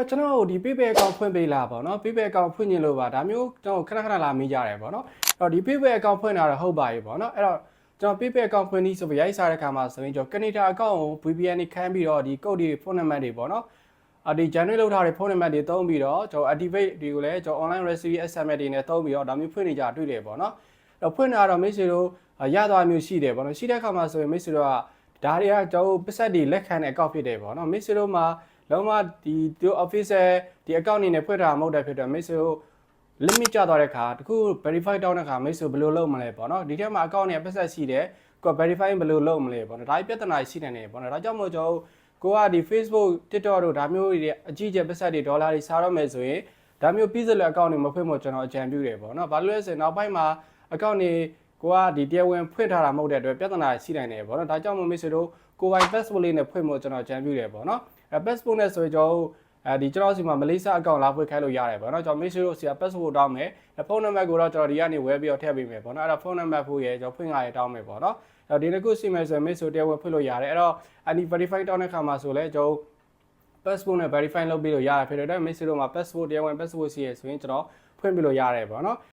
တော့ကျွန်တော်တို့ဒီ PayPal account ဖွင့်ပေးလာပေါ့နော် PayPal account ဖွင့်ခြင်းလို့ပါဒါမျိုးကျွန်တော်ခဏခဏလာမေးကြတယ်ပေါ့နော်အဲ့တော့ဒီ PayPal account ဖွင့်တာတော့ဟုတ်ပါပြီပေါ့နော်အဲ့တော့ကျွန်တော် PayPal account ဖွင့်ပြီးဆိုပြီးရိုက်စားတဲ့ခါမှာဆိုရင်ကျွန်တော် Canada account ကို VPN နဲ့ခန်းပြီးတော့ဒီ code တွေ phone number တွေပေါ့နော်အဒီ generate လုပ်ထားတဲ့ phone number တွေသုံးပြီးတော့ကျွန်တော် activate တွေကိုလည်းကျွန်တော် online recipe SMS တွေနဲ့သုံးပြီးတော့ဒါမျိုးဖွင့်နေကြတွေ့တယ်ပေါ့နော်အဲ့တော့ဖွင့်တာတော့မိတ်ဆွေတို့ရသွားမျိုးရှိတယ်ပေါ့နော်ရှိတဲ့ခါမှာဆိုရင်မိတ်ဆွေတို့ကဒါတွေကကျွန်တော်ပတ်သက်တွေလက်ခံတဲ့ account ဖြစ်တယ်ပေါ့နော်မိတ်ဆွေတို့မှာ လုံးဝဒီသူ official ဒီ account အနေနဲ့ဖွင့်ထားမှာမဟုတ်တဲ့ဖြစ်တော့မိတ်ဆွေတို့ limit ကျသွားတဲ့ခါတခု verify တောင်းတဲ့ခါမိတ်ဆွေဘယ်လိုလုပ်မလဲပေါ့နော်ဒီထဲမှာ account နဲ့ပတ်သက်ရှိတယ်ကို verify ဘယ်လိုလုပ်မလဲပေါ့နော်ဒါပြဿနာရှိနေတယ်ပေါ့နော်ဒါကြောင့်မို့ကျွန်တော်ကိုကဒီ Facebook TikTok တို့ဒါမျိုးတွေအကြီးကျယ်ပတ်သက်တွေဒေါ်လာတွေစားတော့မယ်ဆိုရင်ဒါမျိုးပြီးစလဲ account တွေမဖွင့်ဖို့ကျွန်တော်အကြံပြုတယ်ပေါ့နော်ဘာလို့လဲဆိုရင်နောက်ပိုင်းမှာ account တွေကိုကဒီတရားဝင်ဖွင့်ထားတာမဟုတ်တဲ့အတွက်ပြဿနာရှိနိုင်တယ်ပေါ့နော်ဒါကြောင့်မို့မိတ်ဆွေတို့ကိုယ်ပိုင် passport လေးနဲ့ဖွင့်ဖို့ကျွန်တော်အကြံပြုတယ်ပေါ့နော် အဲ passport နဲ့ဆိုရင်ကျွန်တော်တို့အဲဒီကျွန်တော်စီမှာမလေးရှားအကောင့်လာဖွင့်ခိုင်းလို့ရတယ်ပေါ့နော်ကျွန်တော်မိတ်ဆွေတို့စီက passport တောင်းမယ်ဖုန်းနံပါတ်ကိုတော့ကျွန်တော်ဒီကနေဝယ်ပြီးတော့ထည့်ပေးမယ်ပေါ့နော်အဲ့တော့ဖုန်းနံပါတ်ဖို့ရကျွန်တော်ဖွင့်ရရတောင်းမယ်ပေါ့နော်အဲ့တော့ဒီတစ်ခုစီမယ်ဆိုရင်မိတ်ဆွေတရားဝင်ဖွင့်လို့ရတယ်အဲ့တော့အနီ verify တောင်းတဲ့ခါမှာဆိုလဲကျွန်တော် passport နဲ့ verify လုပ်ပြီးလို့ရတယ်ဖြစ်တဲ့အတွက်မိတ်ဆွေတို့မှာ passport တရားဝင် passport စီရဆိုရင်ကျွန်တော်ဖွင့်ပြလို့ရတယ်ပေါ့နော်